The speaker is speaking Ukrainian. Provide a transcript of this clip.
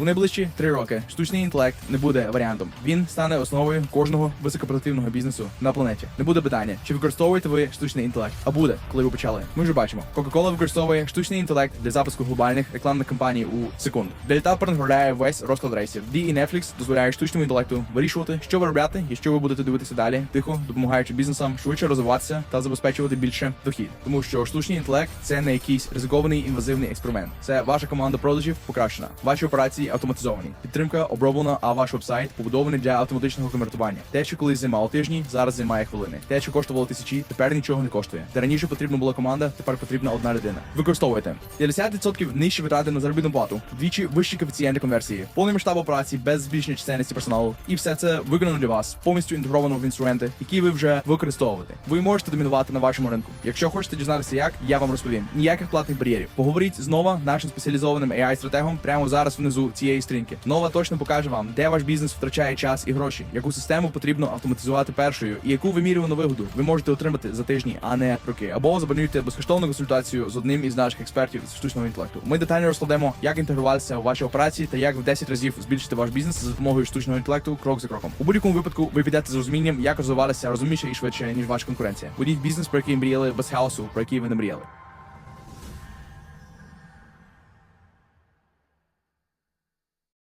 У найближчі три роки штучний інтелект не буде варіантом. Він стане основою кожного високопродуктивного бізнесу на планеті. Не буде питання, чи використовуєте ви штучний інтелект, а буде, коли ви почали. Ми вже бачимо. Coca-Cola використовує штучний інтелект для запуску глобальних рекламних кампаній у секунду. Delta перенаправляє весь розклад рейсів. D і Netflix дозволяє штучному інтелекту вирішувати, що ви робляти і що ви будете дивитися далі, тихо допомагаючи бізнесам швидше розвиватися та забезпечувати більше дохід. Тому що штучний інтелект це не якийсь ризикований інвазивний експеримент. Це ваша команда продажів покращена. Ваші операції автоматизовані. Підтримка оброблена, а ваш вебсайт побудований для автоматичного конвертування. Те, що колись займало тижні, зараз займає хвилини. Те, що коштувало тисячі, тепер нічого не коштує. Де раніше потрібна була команда, тепер потрібна одна людина. Використовуйте 50% нижчі витрати на заробітну плату, вдвічі вищі коефіцієнти конверсії, повний масштаб операцій без збільшення чисельності персоналу. І все це виконано для вас, повністю інтегровано в інструменти, які ви вже використовуєте. Ви можете домінувати на вашому ринку. Якщо хочете дізнатися, як я вам розповім. Ніяких платних бар'єрів. Поговоріть з Нова, нашим спеціалізованим ai стратегом прямо зараз внизу цієї стрінки. Нова точно покаже вам, де ваш бізнес втрачає час і гроші, яку систему потрібно автоматизувати першою, і яку вимірювану вигоду ви можете отримати за тижні, а не роки. Або забронюйте безкоштовну консультацію з одним із наших експертів з штучного інтелекту. Ми детально розкладемо, як інтегруватися у ваші операції та як в 10 разів збільшити ваш бізнес за допомогою штучного інтелекту крок за кроком. У будь-якому випадку ви підете з розумінням, як розвиватися розумніше і швидше ніж ваша конкуренція. Будіть бізнес, про який мріяли без хаосу, про який ви не мріяли.